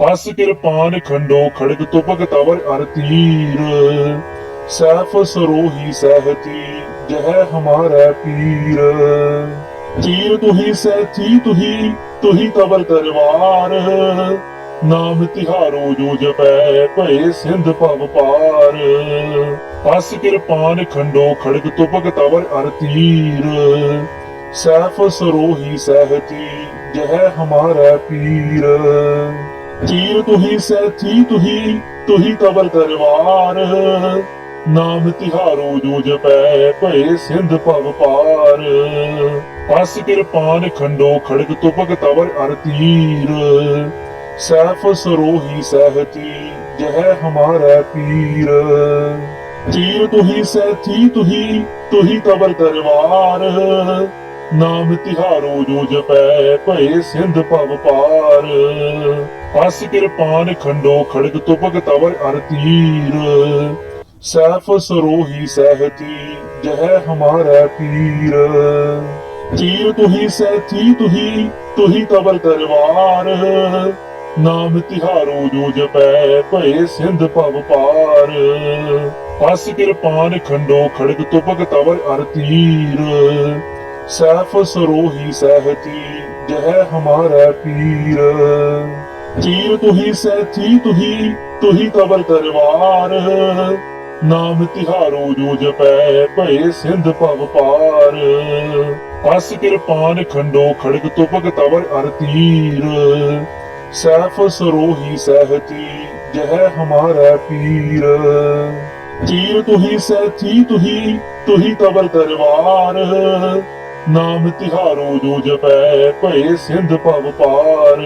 ਹਸ ਕਿਰਪਾਨ ਖੰਡੋ ਖੜਗ ਤੁਪਕ ਤਵਰ ਅਰ ਤੀਰ। ਸੈਫ ਸਰੋਹੀ ਸਹਿਤੀ, ਜਹ ਹਮਾਰਾ ਪੀਰ। ਤੀਰ ਤੁਹੀ ਸੈਥੀ ਤੁਹੀ ਤੁਹੀ ਤਵਰ ਤਲਵਾਰ ਨਾਮ ਤਿਹਾਰੋ ਜੋ ਜਪੈ, ਭਏ ਸਿੰਧ ਭਵ ਪਾਰ। ਹਸ ਕਿਰਪਾਨ ਖੰਡੋ ਖੜਗ ਤੁਪਕ ਤਵਰ ਅਰ ਤੀਰ। ਸੈਫ ਸਰੋਹੀ ਸਹਿਤੀ, ਜਹ ਹਮਾਰਾ ਪੀਰ। ਤੁਹੀ ਸੈਥੀ, ਤੁਹੀ ਤੁਹੀ ਤਵਰ ਤਲਵਾਰ ਨਾਮ ਤਿਹਾਰੋ ਜੋ ਜਪੈ, ਭਏ ਸਿੰਧ ਭਵ ਪਾਰ। ਹਸ ਕਿਰਪਾਨ ਖੰਡੋ ਖੜਗ ਤੁਪਕ ਤਵਰ ਅਰ ਤੀਰ। ਸੈਫ ਸਰੋਹੀ ਸਹਿਤੀ, ਜਹ ਹਮਾਰਾ ਪੀਰ। ਤੀਰ ਤੁਹੀ ਸੈਥੀ, ਤੁਹੀ ਤੁਹੀ ਤਵਰ ਤਲਵਾਰ ਨਾਮ ਤਿਹਾਰੋ ਜੋ ਜਪੈ, ਭਏ ਸਿੰਧ ਭਵ ਪਾਰ। ਹਸ ਕਿਰਪਾਨ ਖੰਡੋ ਖੜਗ ਤੁਪਕ ਤਵਰ ਅਰ ਸੈਫ ਸਰੋਹੀ ਸਹਿਤੀ ਜਹ ਹਮਾਰਾ ਪੀਰ। ਤੀਰ ਤੁਹੀ ਸੈਥੀ ਤੁਹੀ ਤੁਹੀ ਤਵਰ ਤਲਵਾਰ ਨਾਮ ਤਿਹਾਰੋ ਜੋ ਜਪੈ, ਭਏ ਸਿੰਧ ਭਵ ਪਾਰ। ਹਸ ਕਿਰਪਾਨ ਖੰਡੋ ਖੜਗ ਤੁਪਕ ਤਵਰ ਅਰ ਤੀਰ। ਸੈਫ ਸਰੋਹੀ ਸਹਿਤੀ ਜਹ ਹਮਾਰਾ ਪੀਰ। ਚੀਰ ਤੁਹੀ ਸੈਥੀ ਤੁਹੀ ਤੁਹੀ ਤਵਰ ਤਲਵਾਰ ਨਾਮ ਤਿਹਾਰੋ ਜੋ ਜਪੈ, ਭਏ ਸਿੰਧ ਭਵ ਪਾਰ। ਹਸ ਕਿਰਪਾਨ ਖੰਡੋ ਖੜਗ ਤੁਪਕ ਤਵਰ ਅਰ ਤੀਰ। ਸੈਫ ਸਰੋਹੀ ਸਹਿਤੀ ਜਹ ਹਮਾਰਾ ਪੀਰ। ਤੀਰ ਤੁਹੀ ਸੈਥੀ ਤੁਹੀ ਤੁਹੀ ਤਵਰ ਤਲਵਾਰ ਨਾਮ ਤਿਹਾਰੋ ਜੋ ਜਪੈ, ਭਏ ਸਿੰਧ ਭਵ ਪਾਰ।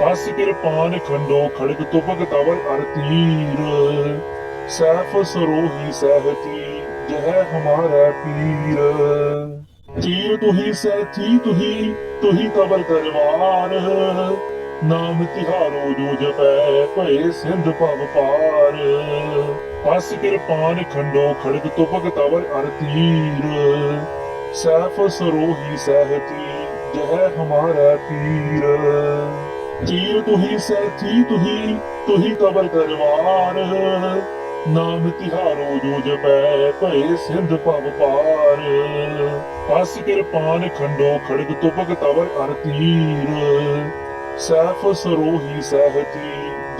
ਹਸ ਕਿਰਪਾਨ ਖੰਡੋ ਖੜਗ ਤੁਪਕ ਤਵਰ ਅਰ ਤੀਰ। ਸੈਫ ਸਰੋਹੀ ਸਹਿਤੀ, ਜਹ ਹਮਾਰਾ ਪੀਰ। ਤੀਰ ਤੁਹੀ, ਸੈਥੀ ਤੁਹੀ ਤੁਹੀ ਤਵਰ ਤਲਵਾਰ ਨਾਮ ਤਿਹਾਰੋ ਜੋ ਜਪੈ, ਭਏ ਸਿੰਧ ਭਵ ਪਾਰ। ਹਸ ਕਿਰਪਾਨ ਖੰਡੋ ਖੜਗ ਤੁਪਕ ਤਵਰ ਅਰ ਤੀਰ। ਸੈਫ ਸਰੋਹੀ ਸਹਿਤੀ, ਜਹ ਹਮਾਰਾ ਪੀਰ। ਤੀਰ ਤੁਹੀ ਸੈਥੀ ਤੁਹੀ ਤੁਹੀ ਤਵਰ ਤਲਵਾਰ ਨਾਮ ਤਿਹਾਰੋ ਜੋ ਜਪੈ, ਭਏ ਸਿੰਧ ਭਵ ਪਾਰ। ਹਸ ਕਿਰਪਾਨ ਖੰਡੋ ਖੜਗ ਤੁਪਕ ਤਵਰ ਅਰ ਤੀਰ। ਸੈਫ ਸਰੋਹੀ ਸਹਿਤੀ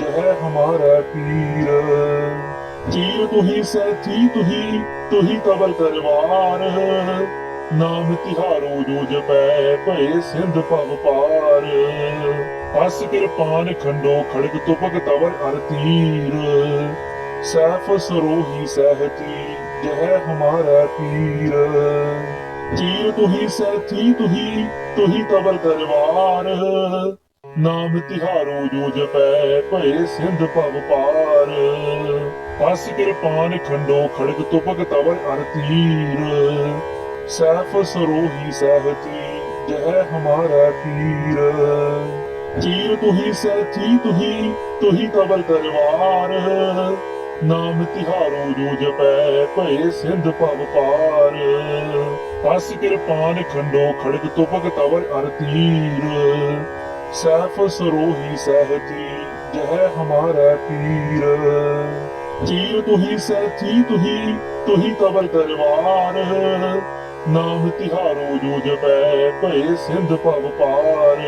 ਜਹ ਹਮਾਰਾ ਪੀਰ। ਤੀਰ ਤੁਹੀ ਸੈਥੀ ਤੁਹੀ ਤੁਹੀ ਤਵਰ ਤਲਵਾਰ ਨਾਮ ਤਿਹਾਰੋ ਜੋ ਜਪੈ, ਭਏ ਸਿੰਧ ਭਵ ਪਾਰ। ਹਸ ਕਿਰਪਾਨ ਖੰਡੋ, ਖੜਗ ਤੁਪਕ ਤਵਰ ਅਰ ਤੀਰ। ਸੈਫ ਸਰੋਹੀ ਸਹਿਤੀ ਜਹ ਹਮਾਰਾ ਪੀਰ। ਤੀਰ ਤੁਹੀ ਸੈਥੀ ਤੁਹੀ ਤੁਹੀ ਤਵਰ ਤਲਵਾਰ ਨਾਮ ਤਿਹਾਰੋ ਜੋ ਜਪੈ, ਭਏ ਸਿੰਧ ਭਵ ਪਾਰ। ਹਸ ਕਿਰਪਾਨ ਖੰਡੋ, ਖੜਗ ਤੁਪਕ ਤਵਰ ਅਰ ਤੀਰ। ਸੈਫ ਸਰੋਹੀ ਸਹਿਤੀ, ਜਹ ਹਮਾਰਾ ਪੀਰ ਤੀਰ ਤੁਹੀ, ਸੈਥੀ ਤੁਹੀ ਤੁਹੀ ਤਵਰ ਤਲਵਾਰ ਨਾਮ ਤਿਹਾਰੋ ਜੋ ਜਪੈ, ਭਏ ਸਿੰਧ ਭਵ ਪਾਰ। ਹਸ ਕਿਰਪਾਨ ਖੰਡੋ ਖੜਗ ਤੁਪਕ ਤਵਰ ਅਰ ਤੀਰ। ਸੈਫ ਸਰੋਹੀ ਸਹਿਤੀ, ਜਹ ਹਮਾਰਾ ਪੀਰ ਚੀਰ ਤੁਹੀ, ਸੈਥੀ ਤੁਹੀ ਤੁਹੀ ਤਵਰ ਤਲਵਾਰ ਨਾਮ ਤਿਹਾਰੋ ਜੋ ਜਪੈ ਭਏ ਸਿੰਧ ਭਵ ਪਾਰ।